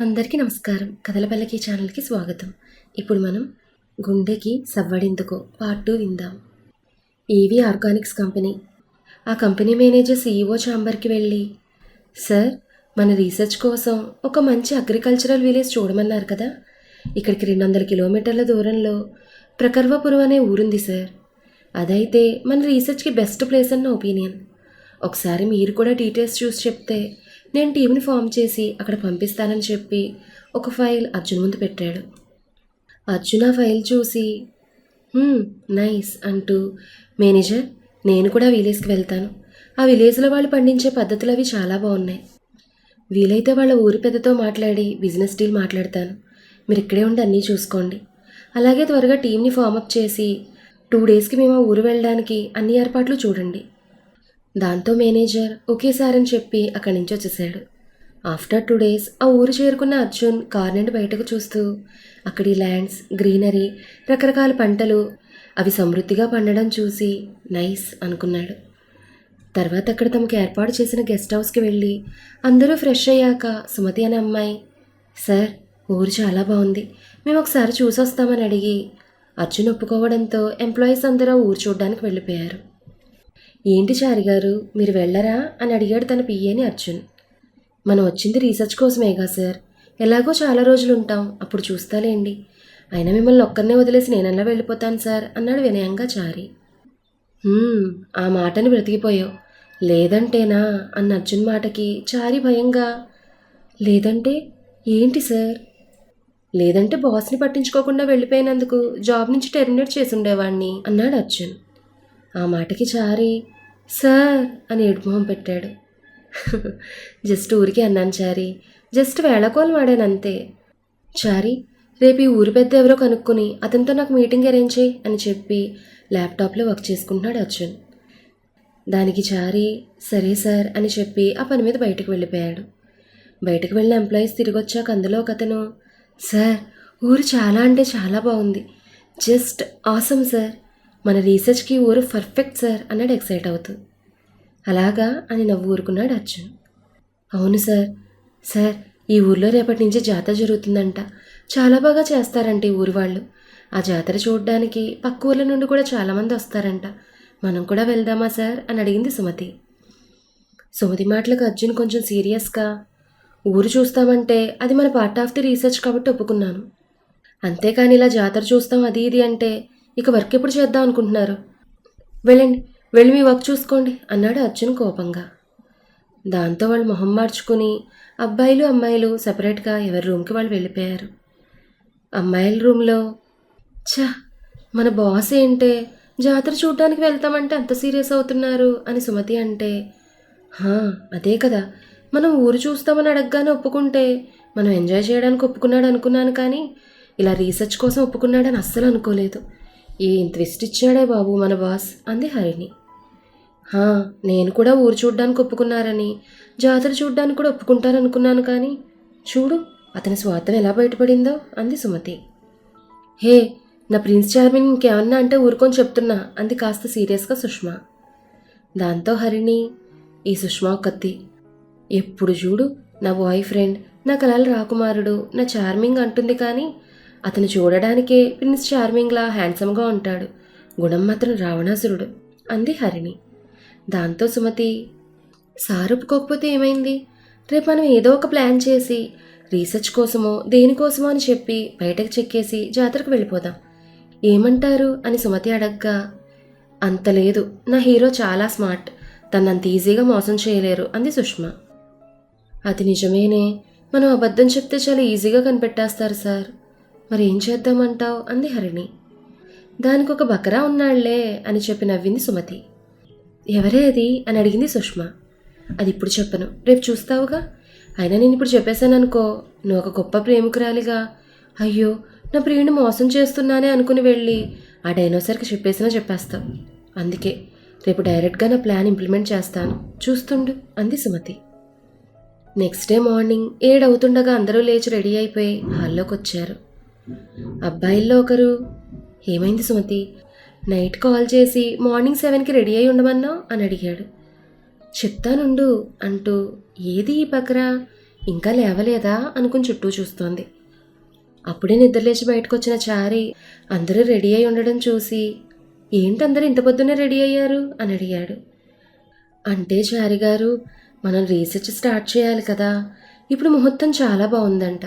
అందరికీ నమస్కారం. కథలపల్లకి ఛానల్కి స్వాగతం. ఇప్పుడు మనం గుండెకి సవ్వడిందుకో పార్ట్ టూ విందాం. EV organics company? ఆ కంపెనీ మేనేజర్ సీఈఓ ఛాంబర్కి వెళ్ళి సార్ మన రీసెర్చ్ కోసం ఒక మంచి అగ్రికల్చరల్ విలేజ్ చూడమన్నారు కదా. ఇక్కడికి రెండు వందల కిలోమీటర్ల దూరంలో ప్రకర్వపురం అనే ఊరుంది సార్. అదైతే మన రీసెర్చ్కి బెస్ట్ ప్లేస్ అన్న ఒపీనియన్. ఒకసారి మీరు కూడా డీటెయిల్స్ చూసి చెప్తే నేను టీంని ఫామ్ చేసి అక్కడ పంపిస్తానని చెప్పి ఒక ఫైల్ అర్జున్ ముందు పెట్టాడు. అర్జున్ ఆ ఫైల్ చూసి నైస్ అంటూ మేనేజర్ నేను కూడా విలేజ్కి వెళ్తాను. ఆ విలేజ్లో వాళ్ళు పండించే పద్ధతులు అవి చాలా బాగున్నాయి. వీలైతే వాళ్ళ ఊరి పెద్దతో మాట్లాడి బిజినెస్ డీల్ మాట్లాడతాను. మీరు ఇక్కడే ఉండి అన్నీ చూసుకోండి. అలాగే త్వరగా టీంని ఫార్మప్ చేసి టూ డేస్కి మేము ఆ ఊరు వెళ్ళడానికి అన్ని ఏర్పాట్లు చూడండి. దాంతో మేనేజర్ ఒకేసారి అని చెప్పి అక్కడి నుంచి వచ్చేసాడు ఆఫ్టర్ టూ డేస్ ఆ ఊరు చేరుకున్న అర్జున్ కార్ నుండి బయటకు చూస్తూ అక్కడి ల్యాండ్స్ గ్రీనరీ రకరకాల పంటలు అవి సమృద్ధిగా పండడం చూసి నైస్ అనుకున్నాడు. తర్వాత అక్కడ తమకు ఏర్పాటు చేసిన గెస్ట్ హౌస్కి వెళ్ళి అందరూ ఫ్రెష్ అయ్యాక సుమతి అనే అమ్మాయి సార్ ఊరు చాలా బాగుంది. మేము ఒకసారి చూసొస్తామని అడిగి అర్జున్ ఒప్పుకోవడంతో ఎంప్లాయీస్ అందరూ ఆ ఊరు చూడడానికి వెళ్ళిపోయారు. ఏంటి చారి గారు? మీరు వెళ్ళరా? అని అడిగాడు తన పిఏని అర్జున్. మనం వచ్చింది రీసెర్చ్ కోసమేగా సార్. ఎలాగో చాలా రోజులు ఉంటాం అప్పుడు చూస్తాలేండి. అయినా మిమ్మల్ని ఒక్కరినే వదిలేసి నేనెలా వెళ్ళిపోతాను సార్? అన్నాడు వినయంగా చారి. ఆ మాటని బ్రతికిపోయావు. లేదంటేనా? అన్న అర్జున్ మాటకి చారి భయంగా. లేదంటే ఏంటి సార్? లేదంటే బాస్ని పట్టించుకోకుండా వెళ్ళిపోయినందుకు జాబ్ నుంచి టెర్మినేట్ చేసి ఉండేవాడిని అన్నాడు అర్జున్. ఆ మాటకి చారి సార్ అని ఏడుమొహం పెట్టాడు. జస్ట్ ఊరికి అన్నాను చారి జస్ట్ వేళకోలు వాడాను అంతే. చారి రేపు ఈ ఊరి పెద్ద ఎవరో కనుక్కొని అతనితో నాకు మీటింగ్ అరేంజ్ చేయి అని చెప్పి ల్యాప్టాప్లో వర్క్ చేసుకుంటున్నాడు అర్జున్. దానికి చారి సరే సార్ అని చెప్పి ఆ పని మీద బయటకు వెళ్ళిపోయాడు. బయటకు వెళ్ళిన ఎంప్లాయీస్ తిరిగి వచ్చాక అందులో ఒక అతను సార్ ఊరు చాలా అంటే చాలా బాగుంది. Just awesome sir. మన రీసెర్చ్కి ఊరు పర్ఫెక్ట్ సార్ అన్నాడు ఎక్సైట్ అవుతూ. అలాగా అని నవ్వు ఊరుకున్నాడు అర్జున్. అవును సార్. సార్ ఈ ఊర్లో రేపటి నుంచి జాతర జరుగుతుందంట. చాలా బాగా చేస్తారంట ఈ ఊరు వాళ్ళు. ఆ జాతర చూడడానికి పక్క ఊర్ల నుండి కూడా చాలామంది వస్తారంట. మనం కూడా వెళ్దామా సార్? అని అడిగింది సుమతి. సుమతి మాటలకు అర్జున్ కొంచెం సీరియస్గా ఊరు చూస్తామంటే అది మన పార్ట్ ఆఫ్ ది రీసెర్చ్ కాబట్టి ఒప్పుకున్నాను. అంతేకాని ఇలా జాతర చూస్తాం అది ఇది అంటే ఇక వర్క్ ఎప్పుడు చేద్దాం అనుకుంటున్నారు? వెళ్ళండి వెళ్ళి మీ వర్క్ చూసుకోండి అన్నాడు అర్జున్ కోపంగా. దాంతో వాళ్ళు మొహం మార్చుకుని అబ్బాయిలు అమ్మాయిలు సపరేట్గా ఎవరి రూమ్కి వాళ్ళు వెళ్ళిపోయారు. అమ్మాయిల రూమ్లో ఛా మన బాస్ ఏంటే జాతర చూడడానికి వెళ్తామంటే అంత సీరియస్ అవుతున్నారు అని సుమతి అంటే "హా, అదే కదా మనం ఊరు చూస్తామని అడగగానే ఒప్పుకుంటే మనం ఎంజాయ్ చేయడానికి ఒప్పుకున్నాడు అనుకున్నాను కానీ ఇలా రీసెర్చ్ కోసం ఒప్పుకున్నాడని అస్సలు అనుకోలేదు. ఏం ట్విస్ట్ ఇచ్చాడే బాబు మన బాస్ అంది హరిణి. "హా, నేను కూడా ఊరు చూడ్డానికి ఒప్పుకున్నారని. జాతర చూడ్డానికి కూడా ఒప్పుకుంటారనుకున్నాను కానీ. చూడు అతని స్వార్థం ఎలా బయటపడిందో అంది సుమతి. హే నా ప్రిన్స్ చార్మిన్ ఇంకేమన్నా అంటే ఊరుకొని చెప్తున్నా అంది కాస్త సీరియస్గా సుష్మా. దాంతో హరిణి ఈ సుష్మా కత్తి. ఎప్పుడు చూడు నా బాయ్ ఫ్రెండ్ నా కలల రాకుమారుడు నా చార్మింగ్ అంటుంది కానీ అతను చూడడానికే ప్రిన్స్ చార్మింగ్లా హ్యాండ్సమ్గా ఉంటాడు. గుణం మాత్రం రావణాసురుడు. అంది హరిణి. దాంతో సుమతి సార్ ఒప్పుకోకపోతే ఏమైంది? రేపు మనం ఏదో ఒక ప్లాన్ చేసి రీసెర్చ్ కోసమో దేనికోసమో అని చెప్పి బయటకు చెక్కేసి జాతరకు వెళ్ళిపోదాం. ఏమంటారు? అని సుమతి అడగ్గా అంత లేదు. నా హీరో చాలా స్మార్ట్. తనంత ఈజీగా మోసం చేయలేరు. అంది సుష్మా. అది నిజమేనే. మనం అబద్ధం చెప్తే చాలా ఈజీగా కనిపెట్టేస్తారు సార్. మరి ఏం చేద్దామంటావు? అంది హరిణి. దానికి ఒక బకరా ఉన్నాళ్ళే అని చెప్పి నవ్వింది సుమతి. ఎవరే అది? అని అడిగింది సుష్మా. అది ఇప్పుడు చెప్పను. రేపు చూస్తావుగా? అయినా నేను ఇప్పుడు చెప్పేశాననుకో. నువ్వు ఒక గొప్ప ప్రేమికురాలిగా. అయ్యో నా ప్రియుడిని మోసం చేస్తున్నానే అనుకుని వెళ్ళి ఆ డైనోసార్కి చెప్పేసినా చెప్పేస్తావు అందుకే రేపు డైరెక్ట్గా నా ప్లాన్ ఇంప్లిమెంట్ చేస్తాను. చూస్తుండు అంది సుమతి. నెక్స్ట్ డే మార్నింగ్ ఏడవుతుండగా అందరూ లేచి రెడీ అయిపోయి హాల్లోకి వచ్చారు అబ్బాయిల్లో ఒకరు. ఏమైంది సుమతి? నైట్ కాల్ చేసి మార్నింగ్ సెవెన్కి రెడీ అయి ఉండమన్నావు అని అడిగాడు. చెప్తానుండు అంటూ ఏది ఈ పక్కరా ఇంకా లేవలేదా? అనుకుని చుట్టూ చూస్తోంది. అప్పుడే నిద్రలేచి బయటకు వచ్చిన చారి అందరూ రెడీ అయి ఉండడం చూసి ఏంటి అందరూ ఇంత పొద్దున్నే రెడీ అయ్యారు? అని అడిగాడు. అంటే చారి గారు మనం రీసెర్చ్ స్టార్ట్ చేయాలి కదా. ఇప్పుడు ముహూర్తం చాలా బాగుందంట.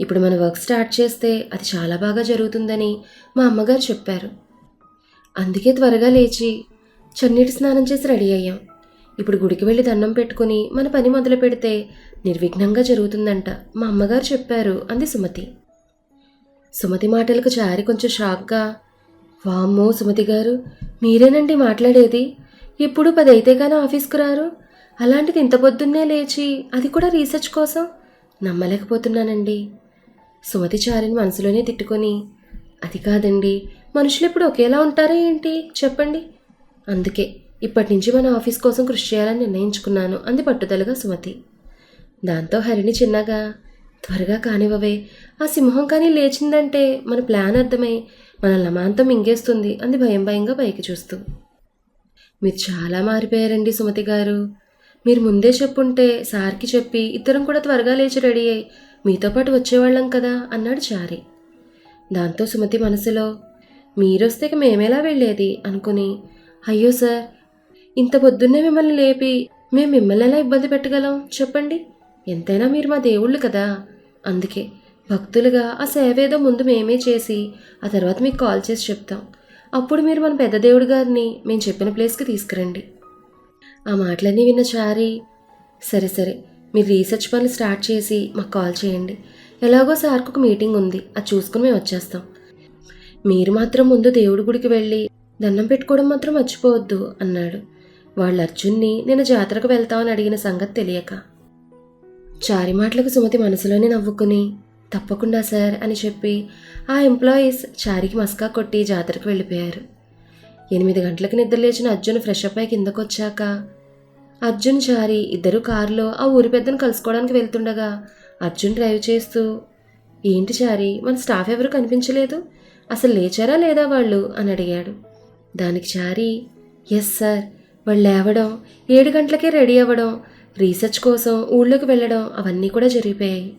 ఇప్పుడు మన వర్క్ స్టార్ట్ చేస్తే అది చాలా బాగా జరుగుతుందని మా అమ్మగారు చెప్పారు. అందుకే త్వరగా లేచి చన్నీటి స్నానం చేసి రెడీ అయ్యాం. ఇప్పుడు గుడికి వెళ్ళి దండం పెట్టుకుని మన పని మొదలు పెడితే నిర్విఘ్నంగా జరుగుతుందంట మా అమ్మగారు చెప్పారు అంది సుమతి. సుమతి మాటలకు చారి కొంచెం షాక్గా వామ్మో సుమతి గారు మీరేనండి మాట్లాడేది? ఎప్పుడు పది అయితే కానీ ఆఫీస్కు రారు? అలాంటిది ఇంత పొద్దున్నే లేచి అది కూడా రీసెర్చ్ కోసం? నమ్మలేకపోతున్నానండి. సుమతి చారిని మనసులోనే తిట్టుకొని అది కాదండి మనుషులు ఇప్పుడు ఒకేలా ఉంటారా ఏంటి? చెప్పండి. అందుకే ఇప్పటి నుంచి మన ఆఫీస్ కోసం కృషి చేయాలని నిర్ణయించుకున్నాను అంది పట్టుదలగా సుమతి. దాంతో హరిణి చిన్నగా త్వరగా కానివ్వవే ఆ సింహం కానీ లేచిందంటే మన ప్లాన్ అర్థమై మన అమాంతం మింగేస్తుంది అంది భయం భయంగా పైకి చూస్తూ. మీరు చాలా మారిపోయారండి సుమతి గారు. మీరు ముందే చెప్పుంటే సార్కి చెప్పి ఇద్దరం కూడా త్వరగా లేచి రెడీ అయ్యి మీతో పాటు వచ్చేవాళ్ళం కదా అన్నాడు చారి. దాంతో సుమతి మనసులో మీరొస్తే మేమెలా మేమేలా వెళ్ళేది? అనుకుని అయ్యో సార్ ఇంత పొద్దున్నే మిమ్మల్ని లేపి మేము మిమ్మల్ని ఎలా ఇబ్బంది పెట్టగలం? చెప్పండి. ఎంతైనా మీరు మా దేవుళ్ళు కదా. అందుకే భక్తులుగా ఆ సేవ ఏదో ముందు మేమే చేసి ఆ తర్వాత మీకు కాల్ చేసి చెప్తాం. అప్పుడు మీరు మన పెద్ద దేవుడి గారిని మేము చెప్పిన ప్లేస్కి తీసుకురండి. ఆ మాటలన్నీ విన్న చారి సరే సరే మీరు రీసెర్చ్ పనులు స్టార్ట్ చేసి మాకు కాల్ చేయండి. ఎలాగో సార్కు ఒక మీటింగ్ ఉంది. అది చూసుకుని మేము వచ్చేస్తాం. మీరు మాత్రం ముందు దేవుడి గుడికి వెళ్ళి దండం పెట్టుకోవడం మాత్రం మర్చిపోవద్దు అన్నాడు. వాళ్ళ అర్జున్ని నేను జాతరకు వెళ్తామని అడిగిన సంగతి తెలియక. చారి మాటలకు సుమతి మనసులోనే నవ్వుకుని తప్పకుండా సార్ అని చెప్పి ఆ ఎంప్లాయీస్ చారికి మస్కా కొట్టి జాతరకు వెళ్ళిపోయారు. ఎనిమిది గంటలకు నిద్ర లేచిన అర్జున్ ఫ్రెష్ అప్ అయి కిందకు వచ్చాక అర్జున్ చారి ఇద్దరు కారులో ఆ ఊరి పెద్దను కలుసుకోవడానికి వెళ్తుండగా అర్జున్ డ్రైవ్ చేస్తూ ఏంటి చారి మన స్టాఫ్ ఎవరు కనిపించలేదు? అసలు లేచారా లేదా వాళ్ళు? అని అడిగాడు. దానికి చారి ఎస్ సార్ వాళ్ళు లేవడం ఏడు గంటలకే రెడీ అవ్వడం రీసెర్చ్ కోసం ఊళ్ళోకి వెళ్ళడం అవన్నీ కూడా జరిగిపోయాయి.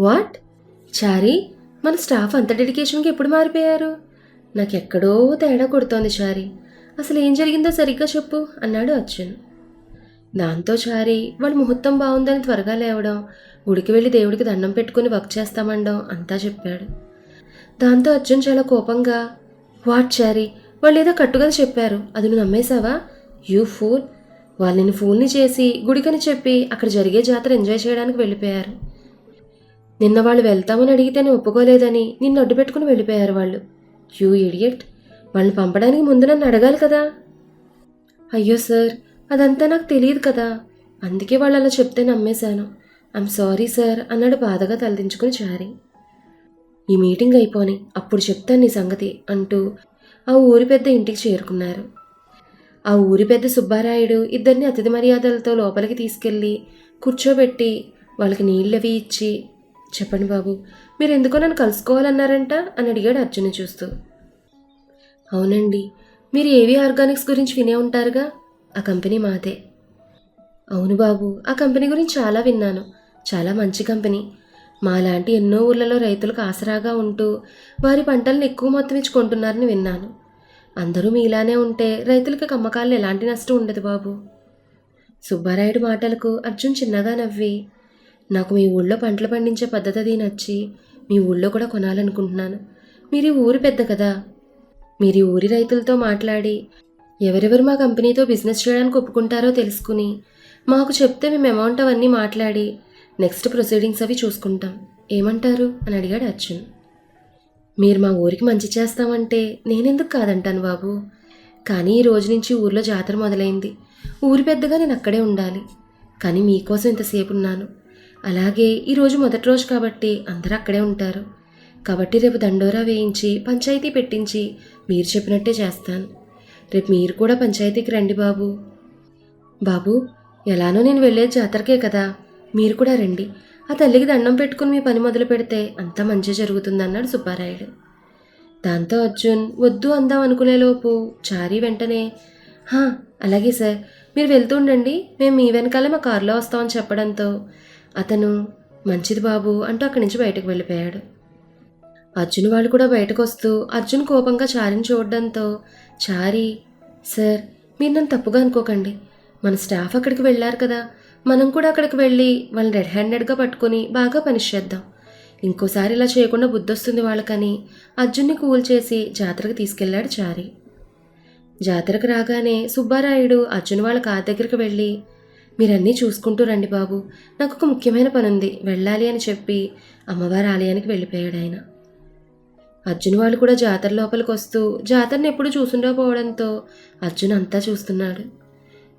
వాట్ చారి మన స్టాఫ్ అంత డెడికేషన్కి ఎప్పుడు మారిపోయారు? నాకెక్కడో తేడా కొడుతోంది చారి. అసలు ఏం జరిగిందో సరిగ్గా చెప్పు అన్నాడు అర్జున్. దాంతో చారి వాళ్ళ ముహూర్తం బాగుందని త్వరగా లేవడం గుడికి వెళ్ళి దేవుడికి దండం పెట్టుకుని వర్క్ చేస్తామండం అంతా చెప్పాడు. దాంతో అర్జున్ చాలా కోపంగా వాట్ చారి వాళ్ళు ఏదో కట్టుగా చెప్పారు అది నువ్వు నమ్మేశావా? You fool. వాళ్ళని ఫోన్ని ఫూల్ని చేసి గుడికని చెప్పి అక్కడ జరిగే జాతర ఎంజాయ్ చేయడానికి వెళ్ళిపోయారు. నిన్న వాళ్ళు వెళ్తామని అడిగితే నేను ఒప్పుకోలేదని నిన్ను అడ్డు పెట్టుకుని వెళ్ళిపోయారు వాళ్ళు. You idiot. వాళ్ళని పంపడానికి ముందు నన్ను అడగాలి కదా? అయ్యో సార్ అదంతా నాకు తెలియదు కదా. అందుకే వాళ్ళు అలా చెప్తే నమ్మేశాను. ఐఎమ్ సారీ సార్ అన్నాడు బాధగా తలదించుకుని చారి. ఈ మీటింగ్ అయిపోని అప్పుడు చెప్తాను నీ సంగతి అంటూ ఆ ఊరి పెద్ద ఇంటికి చేరుకున్నారు. ఆ ఊరి పెద్ద సుబ్బారాయుడు ఇద్దరిని అతిథి మర్యాదలతో లోపలికి తీసుకెళ్ళి కూర్చోబెట్టి వాళ్ళకి నీళ్ళవి ఇచ్చి చెప్పండి బాబు మీరు ఎందుకో నన్ను కలుసుకోవాలన్నారంట అని అడిగాడు అర్జున్ చూస్తూ. అవునండి మీరు ఏవి ఆర్గానిక్స్ గురించి వినే ఉంటారుగా? ఆ కంపెనీ మాదే. అవును బాబు ఆ కంపెనీ గురించి చాలా విన్నాను. చాలా మంచి కంపెనీ. మాలాంటి ఎన్నో ఊర్లలో రైతులకు ఆసరాగా ఉంటూ వారి పంటలను ఎక్కువ మొత్తం ఇచ్చి కొంటున్నారని విన్నాను. అందరూ మీలానే ఉంటే రైతులకి కమ్మకాల్లో ఎలాంటి నష్టం ఉండదు బాబు. సుబ్బారాయుడు మాటలకు అర్జున్ చిన్నగా నవ్వి నాకు మీ ఊళ్ళో పంటలు పండించే పద్ధతి అది నచ్చి మీ ఊళ్ళో కూడా కొనాలనుకుంటున్నాను. మీరు ఊరు పెద్ద కదా. మీరు ఊరి రైతులతో మాట్లాడి ఎవరెవరు మా కంపెనీతో బిజినెస్ చేయడానికి ఒప్పుకుంటారో తెలుసుకుని మాకు చెప్తే మేము అమౌంట్ అవన్నీ మాట్లాడి నెక్స్ట్ ప్రొసీడింగ్స్ అవి చూసుకుంటాం. ఏమంటారు? అని అడిగాడు అర్జున్. మీరు మా ఊరికి మంచి చేస్తామంటే నేనెందుకు కాదంటాను బాబు? కానీ ఈ రోజు నుంచి ఊర్లో జాతర మొదలైంది. ఊరి పెద్దగా నేను అక్కడే ఉండాలి. కానీ మీకోసం ఇంతసేపు ఉన్నాను. అలాగే ఈరోజు మొదటి రోజు కాబట్టి అందరూ అక్కడే ఉంటారు. కాబట్టి రేపు దండోరా వేయించి పంచాయతీ పెట్టించి మీరు చెప్పినట్టే చేస్తాను. రేపు మీరు కూడా పంచాయతీకి రండి బాబు. బాబు ఎలానో నేను వెళ్ళేది జాతరకే కదా. మీరు కూడా రండి. ఆ తల్లికి దండం పెట్టుకుని మీ పని మొదలు పెడితే అంతా మంచి జరుగుతుందన్నాడు సుబ్బారాయుడు. దాంతో అర్జున్ వద్దు అందాం అనుకునేలోపు చారీ వెంటనే హా అలాగే సార్. మీరు వెళ్తూ ఉండండి. మేము మీ వెనకాలే మా కారులో వస్తామని చెప్పడంతో అతను మంచిది బాబు అంటూ అక్కడి నుంచి బయటకు వెళ్ళిపోయాడు. అర్జున్ వాళ్ళు కూడా బయటకు వస్తూ అర్జున్ కోపంగా చారిని చూడడంతో చారి సార్ మీరు నన్ను తప్పుగా అనుకోకండి. మన స్టాఫ్ అక్కడికి వెళ్ళారు కదా. మనం కూడా అక్కడికి వెళ్ళి వాళ్ళని రెడ్ హ్యాండెడ్గా పట్టుకొని బాగా పనిష్ చేద్దాం. ఇంకోసారి ఇలా చేయకుండా బుద్ధొస్తుంది వాళ్ళకని అర్జున్ని కూల్ చేసి జాతరకు తీసుకెళ్ళాడు చారి. జాతరకు రాగానే సుబ్బారాయుడు అర్జున్ వాళ్ళ కార్ దగ్గరికి వెళ్ళి మీరన్నీ చూసుకుంటూ రండి బాబు. నాకు ఒక ముఖ్యమైన పని ఉంది వెళ్ళాలి అని చెప్పి అమ్మవారి ఆలయానికి వెళ్ళిపోయాడు ఆయన. అర్జున్ వాళ్ళు కూడా జాతర లోపలికి వస్తూ జాతరని ఎప్పుడు చూసుండకపోవడంతో అర్జున్ అంతా చూస్తున్నాడు.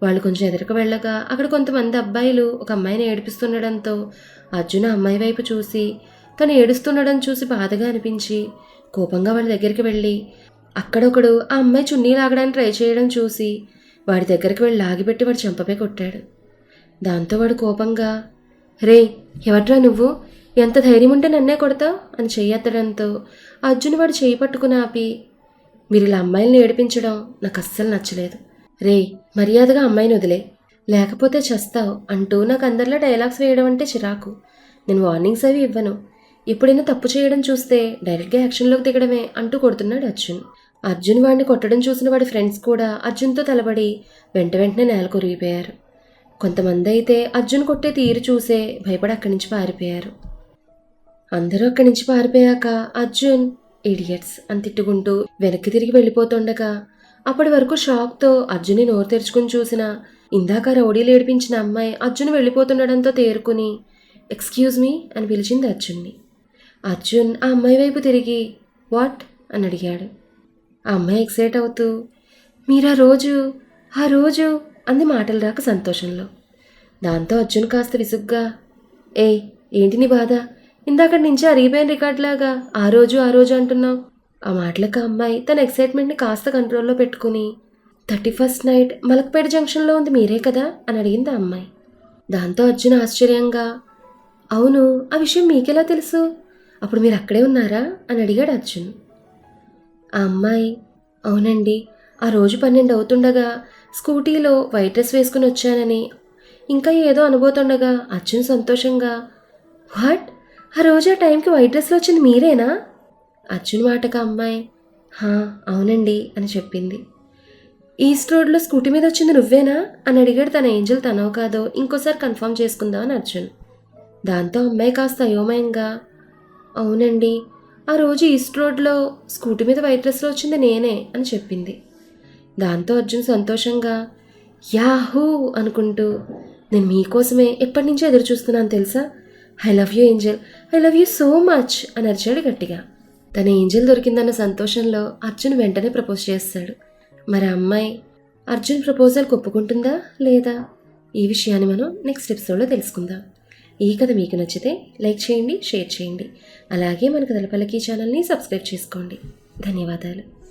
వాళ్ళు కొంచెం ఎదురుకు వెళ్ళగా అక్కడ కొంతమంది అబ్బాయిలు ఒక అమ్మాయిని ఏడిపిస్తుండడంతో అర్జున్ అమ్మాయి వైపు చూసి తను ఏడుస్తుండడం చూసి బాధగా అనిపించి కోపంగా వాళ్ళ దగ్గరికి వెళ్ళి అక్కడొకడు ఆ అమ్మాయి చున్నీ లాగడానికి ట్రై చేయడం చూసి వాడి దగ్గరికి వెళ్ళి లాగిపెట్టి వాడు చెంపపై కొట్టాడు. దాంతో వాడు కోపంగా రే ఎవట్రా నువ్వు? ఎంత ధైర్యం ఉంటే నన్నే కొడతావు? అని చెయ్యెత్తడంతో అర్జున్ వాడు చేయి పట్టుకుని ఆపి మీరు ఇలా అమ్మాయిల్ని ఏడిపించడం నాకు అస్సలు నచ్చలేదు. రే మర్యాదగా అమ్మాయిని వదిలే. లేకపోతే చస్తావు అంటూ నాకు అందరిలో డైలాగ్స్ వేయడం అంటే చిరాకు. నేను వార్నింగ్స్ అవి ఇవ్వను. ఎప్పుడైనా తప్పు చేయడం చూస్తే డైరెక్ట్గా యాక్షన్లోకి దిగడమే అంటూ కొడుతున్నాడు అర్జున్. అర్జున్ వాడిని కొట్టడం చూసిన వాడి ఫ్రెండ్స్ కూడా అర్జున్తో తలబడి వెంట వెంటనే నేల కొరిగిపోయారు. కొంతమంది అయితే అర్జున్ కొట్టే తీరు చూసే భయపడి అక్కడి నుంచి పారిపోయారు. అందరూ అక్కడి నుంచి పారిపోయాక అర్జున్ ఇడియట్స్ అని తిట్టుకుంటూ వెనక్కి తిరిగి వెళ్ళిపోతుండగా అప్పటి వరకు షాక్తో అర్జున్ని నోరు తెరుచుకుని చూసిన ఇందాక రౌడీలు ఏడిపించిన అమ్మాయి అర్జున్ వెళ్ళిపోతుండడంతో తేరుకుని ఎక్స్క్యూజ్ మీ అని పిలిచింది అర్జున్ని. అర్జున్ ఆ అమ్మాయి వైపు తిరిగి వాట్? అని అడిగాడు. ఆ అమ్మాయి ఎక్సైట్ అవుతూ మీరు ఆ రోజు ఆ రోజు అంది మాటలు రాక సంతోషంలో. దాంతో అర్జున్ కాస్త విసుగ్గా ఏ ఏంటి నీ బాధ? ఇందాక నుంచి అరిగిపోయిన రికార్డులాగా ఆ రోజు ఆ రోజు అంటున్నావు. ఆ మాటలకు ఆ అమ్మాయి తన ఎక్సైట్మెంట్ని కాస్త కంట్రోల్లో పెట్టుకుని థర్టీ ఫస్ట్ నైట్ మలక్పేట జంక్షన్లో ఉంది మీరే కదా? అని అడిగింది ఆ అమ్మాయి. దాంతో అర్జున్ ఆశ్చర్యంగా అవును ఆ విషయం మీకెలా తెలుసు? అప్పుడు మీరు అక్కడే ఉన్నారా? అని అడిగాడు అర్జున్. ఆ అమ్మాయి అవునండి ఆ రోజు పన్నెండు అవుతుండగా స్కూటీలో వైట్ డ్రెస్ వేసుకుని వచ్చానని ఇంకా ఏదో అనుబోతుండగా అర్జున్ సంతోషంగా వాట్? ఆ రోజు ఆ టైంకి వైట్ డ్రెస్లో వచ్చింది మీరేనా? అర్జున్ మాటకు అమ్మాయి. హా అవునండి అని చెప్పింది. ఈస్ట్ రోడ్లో స్కూటీ మీద వచ్చింది నువ్వేనా? అని అడిగాడు తన ఏంజల్ తనో కాదో. ఇంకోసారి కన్ఫర్మ్ చేసుకుందామని అర్జున్. దాంతో అమ్మాయి కాస్త అయోమయంగా అవునండి ఆ రోజు ఈస్ట్ రోడ్లో స్కూటీ మీద వైట్ డ్రెస్లో వచ్చింది నేనే అని చెప్పింది. దాంతో అర్జున్ సంతోషంగా యాహూ అనుకుంటూ నేను మీకోసమే ఎప్పటి నుంచో ఎదురు చూస్తున్నాను తెలుసా? I love you angel I love you so much అని అరిచాడు గట్టిగా. తన ఏంజల్ దొరికిందన్న సంతోషంలో అర్జున్ వెంటనే ప్రపోజ్ చేస్తాడు. మరి అమ్మాయి అర్జున్ ప్రపోజల్ ఒప్పుకుంటుందా లేదా? ఈ విషయాన్ని మనం నెక్స్ట్ ఎపిసోడ్లో తెలుసుకుందాం. ఈ కథ మీకు నచ్చితే లైక్ చేయండి షేర్ చేయండి. అలాగే మన కథల పల్లకి ఛానల్ని సబ్స్క్రైబ్ చేసుకోండి. ధన్యవాదాలు.